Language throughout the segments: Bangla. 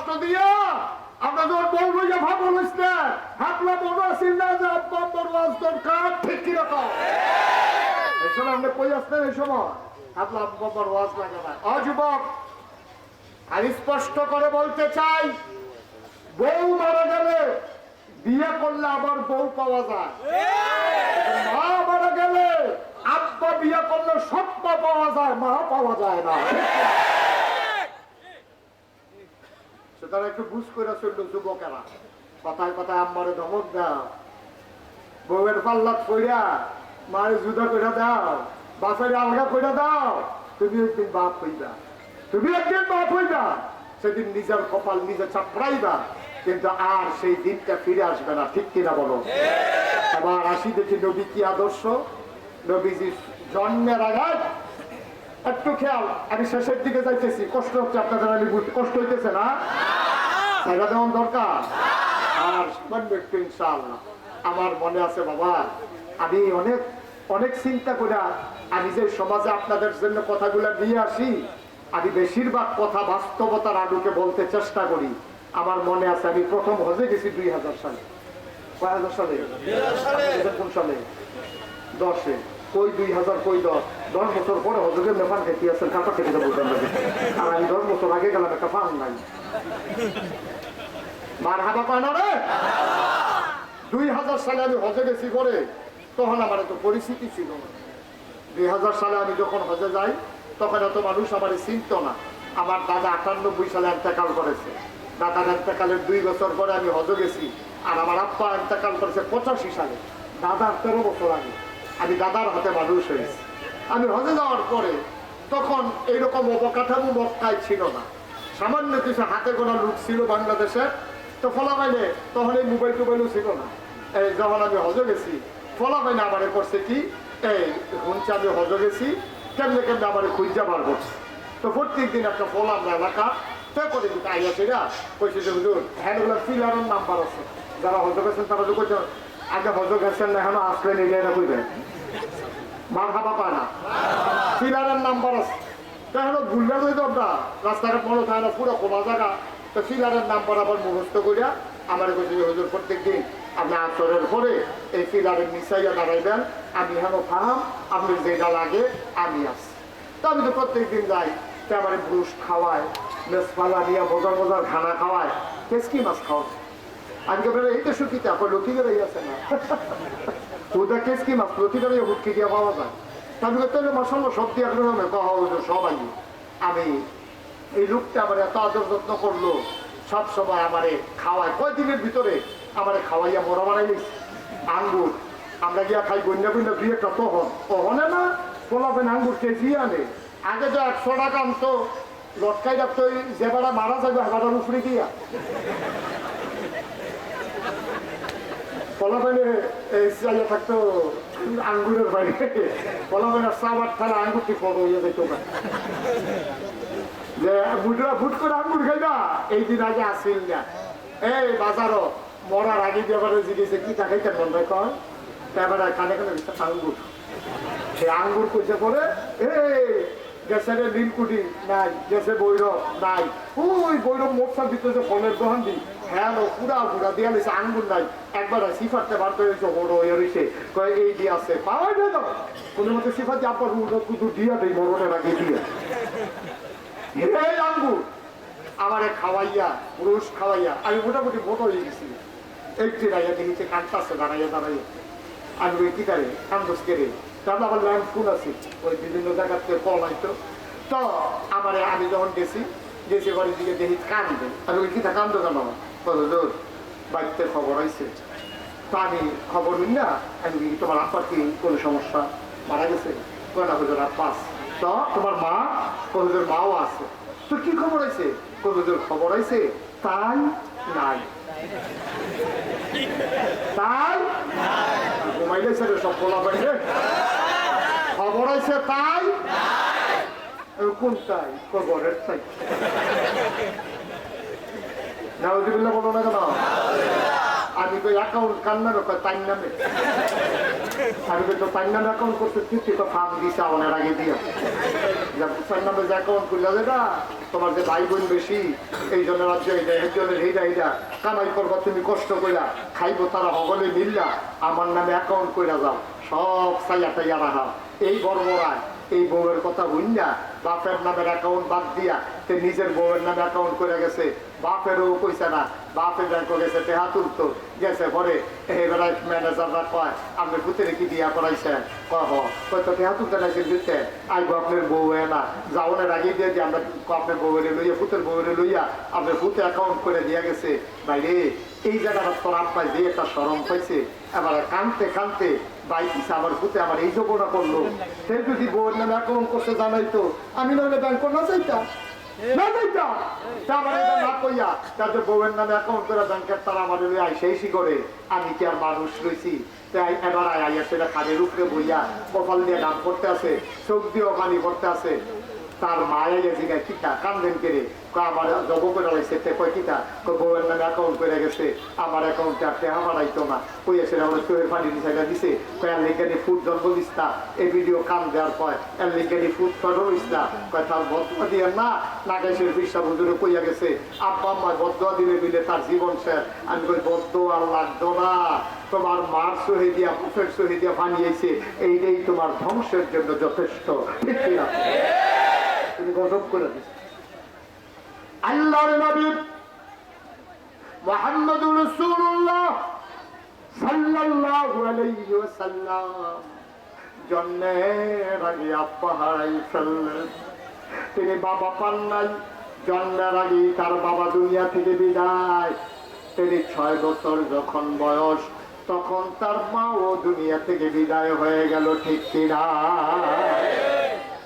কষ্ট দিয়া আপনাদের বউ বইয়া ভাবো লইসলে হাতলা মনে আসিল না যে আব্বা আব্বার দরকার ঠিক কি রকম? এই সময় আপনি কই আসতেন এই সময়? হাতলা আব্বা আব্বার ওয়াজ লাগে না। অ যুবক আমি স্পষ্ট করে বলতে চাই বউ মারা গেলে বিয়ে করলে আবার বউ পাওয়া যায়। মা মারা গেলে আব্বা বিয়ে করলে সত্য পাওয়া যায় মা পাওয়া যায় না। সুতরাং একটু বুঝ করে যুবকেরা। কথায় কথায় ধমক দাও। বউয়ের কইরা মারে জুদা দাও। আলগা দাও। তুমি একদিন বাপ হইবা। তুমি একদিন বাপ হইবা। সেদিন নিজের কপাল নিজে চাপড়াইবা। কিন্তু আর সেই দিনটা ফিরে আসবে না। ঠিক কিনা বলো? আবার আসি দেখি নবী কি আদর্শ? নবীজি জন্মের আঘাত? একটু খেয়াল, আমি শেষের দিকে যাইতেছি। কষ্ট হচ্ছে আপনাদের আমি কষ্ট হইতেছে না? এটা যেমন দরকার। আর একটু ইনশাআল্লাহ। আমার মনে আছে, বাবা, আমি অনেক অনেক চিন্তা করে আমি যে সমাজে আপনাদের জন্য কথাগুলো নিয়ে আসি, আমি বেশিরভাগ কথা বাস্তবতার আলুকে বলতে চেষ্টা করি। আমার মনে আছে, আমি প্রথম হজে গেছি দুই হাজার সালে। কয় হাজার সালে? কোন সালে? দশে। কই দুই হাজার কই দশ? দশ বছর পরে হজরের মেফান খেতে আছেন কাপড় খেতে না আর আমি দশ বছর আগে গেলাম একটা ফান নাই। মার হাবা কয় না রে দুই হাজার সালে আমি হজে গেছি করে তখন আমার এত পরিস্থিতি ছিল দুই হাজার সালে আমি যখন হজে যাই, তখন এত মানুষ আমার চিনত না। আমার দাদা আটানব্বই সালে এন্তেকাল করেছে। দাদার এন্তেকালের দুই বছর পরে আমি হজে গেছি। আর আমার আপ্পা এন্তেকাল করেছে পঁচাশি সালে। দাদার তেরো বছর আগে। আমি দাদার হাতে মানুষ হয়েছি। আমি হজে যাওয়ার পরে তখন এইরকম অবকাঠামো মক্কায় ছিল না। সামান্য কিছু হাতে গোনা লুক ছিল বাংলাদেশে তো ফলাফাইলে তখন এই মোবাইল টোবাইলও ছিল না। এই যখন আমি হজে গেছি ফলাফাইলে আমারে করছে কি? এই হুঞ্চে আমি হজে গেছি, কেমনে কেমনে আমার খুঁজা বার করছে। তো প্রত্যেক দিন একটা ফল আমরা এলাকা, তো করে দিতে আইয়া সেরা কইছে যে হুজুর হ্যাঁ ফিলারের নাম্বার আছে। যারা হজে গেছেন তারা যে আগে হজে গেছেন না, এখন আসলে নিলে এটা কইবেন মার খাবা পায় না। ফিলারের নাম্বার আছে। তাহলে ভুললে যাই তো আমরা? রাস্তাঘাট মনে থাকে না পুরো খোলা জায়গা। তো ফিলারের নাম্বার আবার মুখস্থ করিয়া আমার কাছে হুজুর, প্রত্যেক দিন আপনি আচরের পরে এই ফিলারের মিশাইয়া দাঁড়াইবেন। আমি হেন ফাহাম, আপনি যেটা লাগে আমি আসি তো আমি তো প্রত্যেক দিন যাই। তো আমার ব্রুশ খাওয়ায় মেসপালা দিয়া মজার মজার খানা খাওয়ায়। কেসকি মাছ খাওয়া আজকে বেলা এই তো সুখিতে আপনার ওটা কেসকি মাছ বেড়াই হুটকি দিয়া পাওয়া যায়? তাহলে তাহলে মশলা সব দিয়ে সবাই। আমি এই লোকটা আমার এত আদর যত্ন করল, সব সময় আমারে খাওয়ায়। কয়দিনের ভিতরে আমারে খাওয়াইয়া বানাই নিচ্ছে আঙ্গুর, আমরা গিয়া খাই গন্যা গন্যা দুই একটা তখন তখনে না, পোলাপেন আঙ্গুর কেজি আনে। আগে তো একশো টাকা আনতো লটকাই রাখতো যে বেড়া মারা যাবে হেবাটার উপরে দিয়া। পোলাপেনে এই চাইয়া থাকতো, আঙ্গুরের বাইরে। পোলাপেনের সাবার থালা আঙ্গুরটি বড় হইয়া যেত যে, বুটরা ফুট করে আঙ্গুর খাই এই দিন আগে আসিল না। এই বাজারও, মরার আগে আবার জিজ্ঞেসে কি টাকাইতে মন কন তারপরে কানে কানে আঙ্গুর। সে আঙ্গুর কইছে পরে, এই, গ্যাসের নীলকুটি নাই গ্যাসে বৈরব নাই। ওই বৈরব মোটসার ভিতরে ফলের দোকান দি হ্যাঁ নো পুরা পুরা, দিয়া লিছে আঙ্গুর নাই। একবার সিফারতে বার করে দিচ্ছে বড় হয়ে রয়েছে কয়, এই দিয়ে আছে পাওয়াই না তো। কোনো মতে সিফার যে আপনার কুদু দিয়া দেয় মরণের আগে দিয়া। এই আঙ্গুর, আমারে খাওয়াইয়া পুরুষ খাওয়াইয়া, আমি মোটামুটি মোটো হয়ে গেছি। একটি রাইয়া দেখিছে কাঁদতাছে দাঁড়াইয়া দাঁড়াইয়া। আমি ওই কি করে? কান্দস কেড়ে তাহলে আবার ল্যাম্প ফুল আছে, ওই বিভিন্ন জায়গার থেকে কল হয়তো তো, আমার, আমি যখন গেছি গেছি বাড়ির দিকে দেখি কান্দে আমি ওই কিতা কান্দ কেন দূর বাড়িতে খবর হয়েছে তো আমি খবর নিই না, আমি তোমার আব্বার কি কোনো সমস্যা? মারা গেছে। কয়না হুজুর আব্বা তো তোমার মা কতদের মাও আছে। তো কি খবর হয়েছে কতদের খবর হয়েছে তাই নাই। তাই ঘুমাইলে ছেলে সব বলা পাইলে খবর হয়েছে তাই কোন তাই? খবরের তাই। নাউজুবিল্লাহ বলো না কেন? আমি কই অ্যাকাউন্ট কান্নার কয় তার নামে আমি তো তার নামে অ্যাকাউন্ট করতে তুই তুই তো ফার্ম দিছে আমার আগে দিয়া। তার নামে যে অ্যাকাউন্ট করলে যেটা, তোমার যে ভাই বোন বেশি, এই জন্য রাজ্য এইটা এই জন্য এইটা এইটা কামাই করবা, তুমি কষ্ট কইরা, খাইবো তারা হগলে মিললা, আমার নামে অ্যাকাউন্ট কইরা যাও, সব সাইয়া টাইয়া রাখা। এই বড়বড়ায় এই বউয়ের কথা বুঝলা বাপের নামের অ্যাকাউন্ট বাদ দিয়া তে নিজের বউয়ের নামে অ্যাকাউন্ট করে গেছে। বাপেরও কইছে না, বাপের ব্যাংক গেছে, টেহা তুলতো, গেছে পরে এবারে ম্যানেজাররা কয়, আপনি ভূতের কি বিয়া করাইছেন? কয় হ কয় তো টেহা তুলতে নাইছেন দিতে আইবো আপনার বউ না, যাওনের আগে দিয়ে যে আমরা আপনার বউরে লইয়া ভূতের বউরে লইয়া, আপনার ভূতে অ্যাকাউন্ট করে দিয়া গেছে। বাইরে এই জায়গাটা তোর আব্বাই দিয়ে একটা সরম পাইছে, এবার কানতে কানতে নামে আমি এটা নামে কি আর মানুষ তাই এবার আইয়া সেটা উপরে বইয়া কপাল দিয়ে গান করতে আছে, চোখ দিয়েও পানি করতে আছে। তার মায়া জিগা কিতা? কান্দেন কেড়ে আমার জব করে লাইছে। তে কয়, কিতা? বউয়ের নামে অ্যাকাউন্ট করে গেছে। আমার অ্যাকাউন্টে আর টেহা বাড়াইতো না। কই, এসে আমার চোখের পানি দিছে দিছে? কয় আর লিগানি ফুড জন্ম দিস না এই ভিডিও কাম দেওয়ার পর আর লিগানি ফুড ফটো দিস না কয়, তার বদুয়া দিয়ে না নাগেশের বিশ্বাস হুজুরে কইয়া গেছে। আব্বা, আম্মা বদুয়া দিলে মিলে তার জীবন শেষ। আমি কই বদুয়া আর লাগতো না। তোমার মার সহে দিয়া বুফের সহে দিয়া বানিয়েছে এইটাই তোমার ধ্বংসের জন্য যথেষ্ট। ঠিক কিনা? তুমি গজব করে দিচ্ছ আল্লাহর নবী সাল্লাল্লাহু আলাইহি ওয়াসাল্লাম জন্মের আগে আব্বা হারাই ফেললেন। তিনি বাবা পান নাই জন্মের আগে তার বাবা দুনিয়া থেকে বিদায়। তিনি ছয় বছর যখন বয়স, তখন তার মা ও দুনিয়া থেকে বিদায় হয়ে গেল, ঠিক কিনা?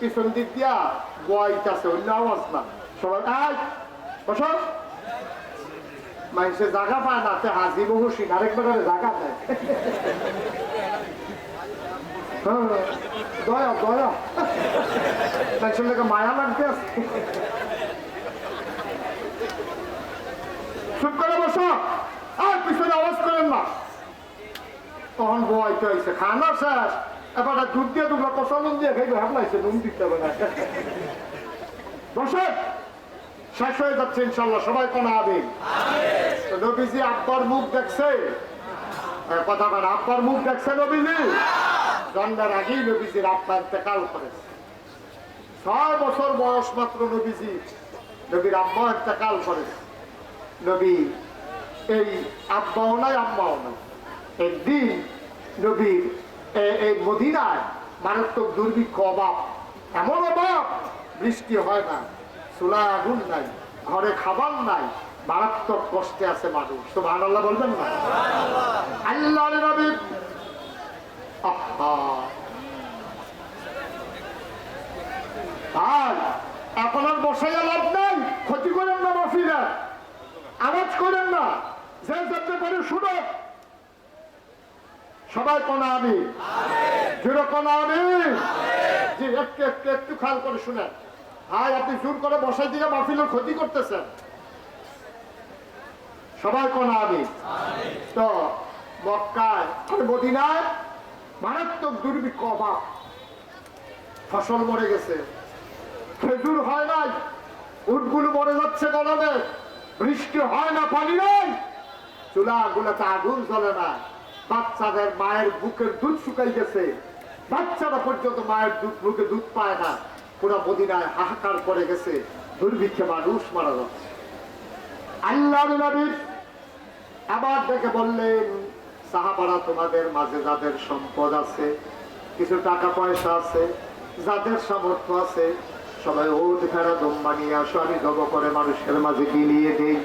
পিছন দিক দিয়া বয়টাছে অন্য আওয়াজ না। সবাই আয় বসো। মানুষে জায়গা পায় না তে হাজি বহুসিন আরেকবার জায়গা দেয়। হ্যাঁ, দয়া লোকে মায়া করে বসো। আর আওয়াজ করেন না। তখন খানা শেষ। এবার দুধ দিয়ে দুগুলো কষালন দিয়ে খাইবে হাবলাইছে নুন দিতে হবে না। বসে শেষ হয়ে যাচ্ছে ইনশাল্লাহ সবাই কোনা আবেন তো নবীজি আব্বার মুখ দেখছে। কথা বলেন আব্বার মুখ দেখছে নবীজি? জন্মের আগেই নবীজির আব্বা ইন্তেকাল করেছে। ছয় বছর বয়স মাত্র নবীজি নবীর আব্বা ইন্তেকাল করেছে। নবী এই আব্বাও নাই আম্মাও নাই। একদিন নবীর এই মদিনায় মারাত্মক দুর্ভিক্ষ অভাব। এমন অভাব, বৃষ্টি হয় না চুলায় আগুন নাই, ঘরে খাবার নাই, মারাত্মক কষ্টে আছে মানুষ। তো আল্লাহ বলবেন না? আল্লাহ আর এখন আর বসাই লাভ নাই, ক্ষতি করেন না মাফিরা আওয়াজ করেন না। যে যাতে পারে শুনো। সবাই কোন আমি? জুড়ে কোনা আমি? জি, একটু একটু একটু খেয়াল করে শুনেন। হাই আপনি জোর করে বসাই দিয়ে মাহফিলের ক্ষতি করতেছেন। সবাই কোন আমি? তো, মক্কায় আর মদিনায় মারাত্মক দুর্ভিক্ষ অভাব। ফসল মরে গেছে। খেজুর হয় নাই। উটগুলো মরে যাচ্ছে গরমে। বৃষ্টি হয় না, পানি নাই। চুলা গুলাতে আগুন জ্বলে না। বাচ্চাদের মায়ের বুকের দুধ শুকাই গেছে বাচ্চারা পর্যন্ত মায়ের দুধ বুকে দুধ পায় না। পুরো মদিনায় হাহাকার করে গেছে। দুর্ভিক্ষে মানুষ মারা যাচ্ছে। আল্লাহ নবী আবার ডেকে বললেন, সাহাবারা, তোমাদের মাঝে যাদের সম্পদ আছে, কিছু টাকা পয়সা আছে, যাদের সামর্থ্য আছে, সবাই ওট ভেড়া দম্বা নিয়ে আসো, আমি জব করে মানুষের মাঝে গিলিয়ে দিই।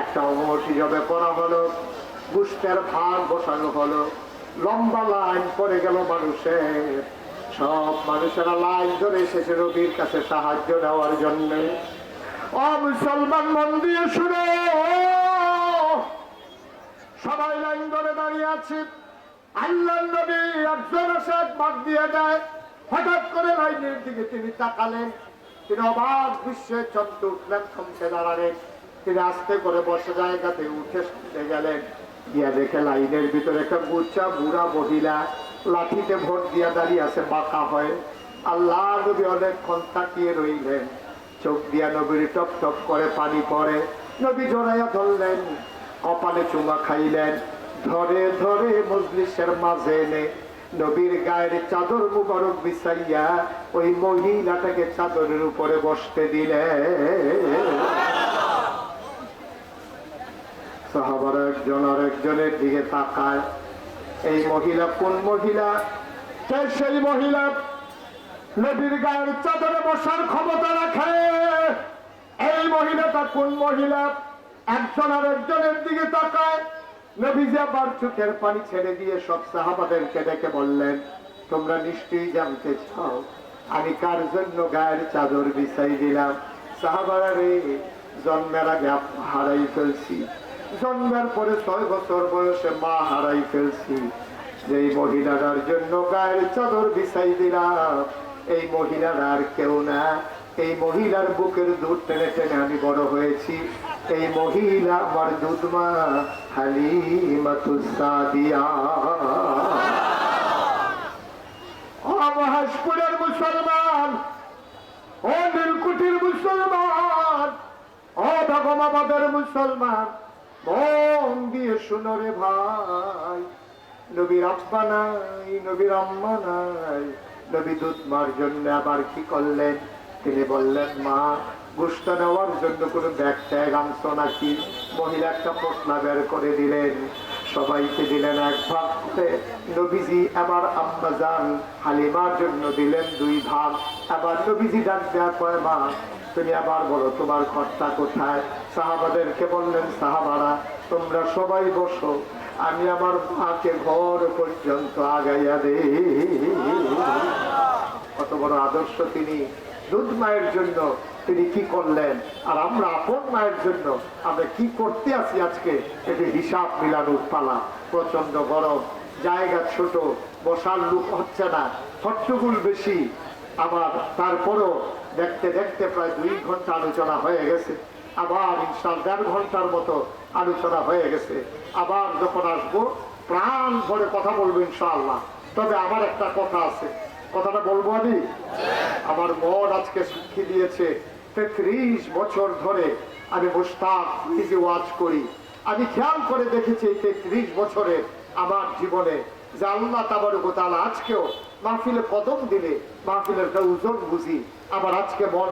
একটা অমটি জবে করা হলো। গুষ্টের ভার বসানো হলো। লম্বা লাইন পড়ে গেল মানুষের। সব মানুষেরা লাইন ধরে এসেছে রবির কাছে সাহায্য নেওয়ার জন্য। ও মুসলমান মন দিয়ে শুনো। সবাই লাইন ধরে দাঁড়িয়ে আছে। আল্লাহ নবী একজন এসে বাদ দিয়ে দেয় হঠাৎ করে লাইনের দিকে তিনি তাকালেন। তিনি অবাক বিশ্বে চন্দ্র উঠলেন থমকে দাঁড়ালেন। তিনি আস্তে করে বসে জায়গাতে উঠে গেলেন। গিয়া দেখে লাইনের ভিতরে একটা গুচ্ছা বুড়া মহিলা লাঠিতে ভোট দিয়া দাঁড়িয়ে আছে, বাঁকা হয়ে। আল্লাহ নবী অনেকক্ষণ তাকিয়ে রইলেন। চোখ দিয়া নবীর টপ টপ করে পানি নবী জড়াইয়া ধরলেন, কপালে চুমা খাইলেন। ধরে ধরে মজলিসের মাঝে এনে নবীর গায়ের চাদর মুবারক বিছাইয়া ওই মহিলাটাকে চাদরের উপরে বসতে দিলেন। সাহাবার একজন আর একজনের দিকে তাকায়। এই মহিলা কোন মহিলা? সেই মহিলা নবীর গায়ের চাদরে বসার ক্ষমতা রাখে। এই মহিলাটা কোন মহিলা? একজন আর একজনের দিকে তাকায়। নবীজি আবার চোখের পানি ছেড়ে দিয়ে সব সাহাবাদেরকে ডেকে বললেন, তোমরা নিশ্চয়ই জানতে চাও, আমি কার জন্য গায়ের চাদর বিছাই দিলাম? সাহাবারা রে, জন্মের আগে হারাই ফেলছি। জন্মের পরে ছয় বছর বয়সে মা হারাই ফেলছি। যেই মহিলাটার জন্য গায়ের চাদর বিছাই দিলাম, এই মহিলার আর কেউ না। এই মহিলার বুকের দুধ টেনে টেনে আমি বড় হয়েছি। এই মহিলা আমার দুধ মা হালিমাতুসাদিয়া মহাজপুরের মুসলমান, ও নীলকুঠির মুসলমান, ও ভগমাবাদের মুসলমান। মন দিয়ে শুনো রে ভাই। নবীর আব্বা নাই নবীর আম্মা নাই নবী দুধ মার জন্য আবার কি করলেন? তিনি বললেন, মা গোস্ত নেওয়ার জন্য কোনো ব্যাগ ট্যাগ আনছো নাকি? মহিলা একটা প্রশ্ন বের করে দিলেন। সবাইকে দিলেন এক ভাগ। নবীজি আবার আম্মা যান হালিমার জন্য দিলেন দুই ভাগ। আবার নবীজি ডাক দেওয়া কয়, মা তুমি আবার বলো, তোমার কর্তা কোথায়? সাহাবাদেরকে বললেন, সাহাবারা, তোমরা সবাই বসো, আমি আমার মাকে ঘর পর্যন্ত আগাইয়া দে কত বড় আদর্শ তিনি। দুধ মায়ের জন্য তিনি কি করলেন? আর আমরা আপন মায়ের জন্য আমরা কি করতে আছি আজকে? এটি হিসাব মিলানোর পালা। প্রচণ্ড গরম, জায়গা ছোট, বসার লোক হচ্ছে না হট্টগুল বেশি। আবার তারপরও দেখতে দেখতে প্রায় দুই ঘণ্টা আলোচনা হয়ে গেছে। আবার ইনশাল দেড় ঘণ্টার মতো আলোচনা হয়ে গেছে। আবার যখন আসব, প্রাণ ভরে কথা বলব ইনশাআল্লাহ। তবে আমার একটা কথা আছে। কথাটা বলব আমি? আমার মন আজকে সাক্ষী দিয়েছে। তেত্রিশ বছর ধরে আমি মুস্তাক নিজে ওয়াজ করি। আমি খেয়াল করে দেখেছি এই তেত্রিশ বছরে আমার জীবনে যে আল্লাহ তাবার গোতালা আজকেও মাহফিলে কদম দিলে, মাহফিলের ওজন বুঝি। আবার আজকে মন